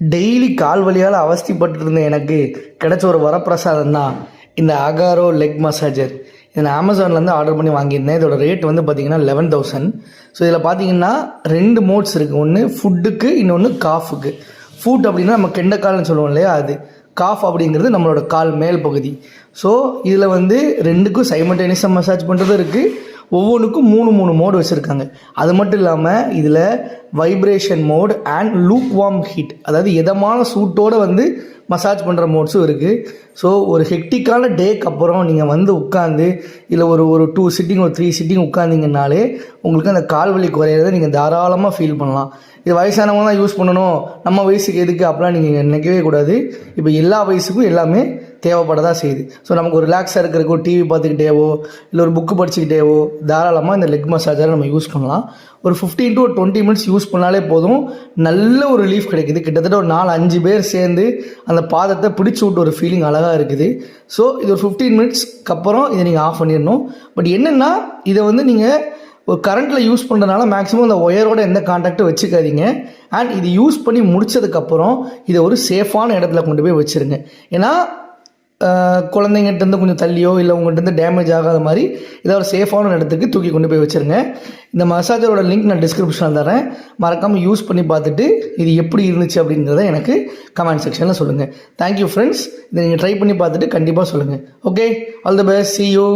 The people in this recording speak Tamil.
டெய்லி கால் வலியால் அவஸ்திப்பட்டு இருந்த எனக்கு கிடைச்ச ஒரு வரப்பிரசாதம் தான் இந்த அகாரோ லெக் மசாஜர் இதை நான் அமேசான்லேருந்து ஆர்டர் பண்ணி வாங்கியிருந்தேன். இதோட ரேட் வந்து பார்த்தீங்கன்னா லெவன் தௌசண்ட் ஸோ இதில் பார்த்தீங்கன்னா ரெண்டு மோட்ஸ் இருக்குது ஒன்று ஃபுட்டுக்கு இன்னொன்று காஃபுக்கு ஃபுட் அப்படின்னா நம்ம கெண்டக்கால்னு சொல்லுவோம் இல்லையா அது? காஃப் அப்படிங்கிறது நம்மளோட கால் மேல் பகுதி. ஸோ இதில் வந்து ரெண்டுக்கும் சைமல்டேனியஸாக மசாஜ் பண்ணுறதும் இருக்குது ஒவ்வொன்றுக்கும் மூணு மூணு மோடு வச்சுருக்காங்க. அது மட்டும் இல்லாமல் இதில் vibration mode and lukewarm heat அதாவது இதமான சூட்டோடு வந்து மசாஜ் பண்ணுற மோட்ஸும் இருக்குது ஸோ ஒரு ஹெக்டிக்கான டேக்கு அப்புறம் நீங்கள் வந்து உட்காந்து இல்லை ஒரு ஒரு டூ சிட்டிங் ஒரு த்ரீ சிட்டிங் உட்காந்திங்கனாலே உங்களுக்கு அந்த கால் வலி குறையிறத நீங்கள் தாராளமாக ஃபீல் பண்ணலாம். இது வயசானவங்க தான் யூஸ் பண்ணணும். நம்ம வயசுக்கு எதுக்கு? அப்படிலாம் நீங்கள் நினைக்கவே கூடாது. இப்போ எல்லா வயசுக்கும் எல்லாமே தேவைப்படதா செய்யுது ஸோ நமக்கு ஒரு ரிலாக்ஸாக இருக்கிறக்கோ டிவி பார்த்துக்கிட்டேவோ இல்லை ஒரு புக்கு படிச்சுக்கிட்டேவோ தாராளமாக இந்த லெக் மசாஜரை நம்ம யூஸ் பண்ணலாம். ஒரு ஃபிஃப்டீன் டு ஒரு டுவெண்ட்டி மினிட்ஸ் யூஸ் பண்ணாலே போதும். நல்ல ஒரு ரிலீஃப் கிடைக்குது. கிட்டத்தட்ட ஒரு நாலு அஞ்சு பேர் சேர்ந்து அந்த பாதத்தை பிடிச்சி விட்டு ஒரு ஃபீலிங் அழகாக இருக்குது. ஸோ இது ஒரு ஃபிஃப்டீன் மினிட்ஸ்க்கு அப்புறம் இதை நீங்கள் ஆஃப் பண்ணிடணும். பட் என்னென்னா இதை வந்து நீங்கள் ஒரு கரண்ட்டில் யூஸ் பண்ணுறதுனால மேக்ஸிமம் அந்த ஒயரோட எந்த காண்டாக்டும் வச்சுக்காதீங்க. அண்ட் இது யூஸ் பண்ணி முடிச்சதுக்கப்புறம் இதை ஒரு சேஃபான இடத்துல கொண்டு போய் வச்சுருங்க. ஏன்னா குழந்தைங்கிட்டேருந்து இருந்து கொஞ்சம் தள்ளியோ இல்லை உங்கள்கிட்ட டேமேஜ் ஆகாத மாதிரி ஏதாவது ஒரு சேஃபான இடத்துக்கு தூக்கி கொண்டு போய் வச்சுருங்க. இந்த மசாஜரோட லிங்க் நான் டிஸ்கிரிப்ஷனில் தரேன். மறக்காமல் யூஸ் பண்ணி பார்த்துட்டு இது எப்படி இருந்துச்சு அப்படிங்கிறத எனக்கு கமெண்ட் செக்ஷனில் சொல்லுங்கள் தேங்க்யூ ஃப்ரெண்ட்ஸ் இதை நீங்கள் ட்ரை பண்ணி பார்த்துட்டு கண்டிப்பாக சொல்லுங்கள் okay all the best see you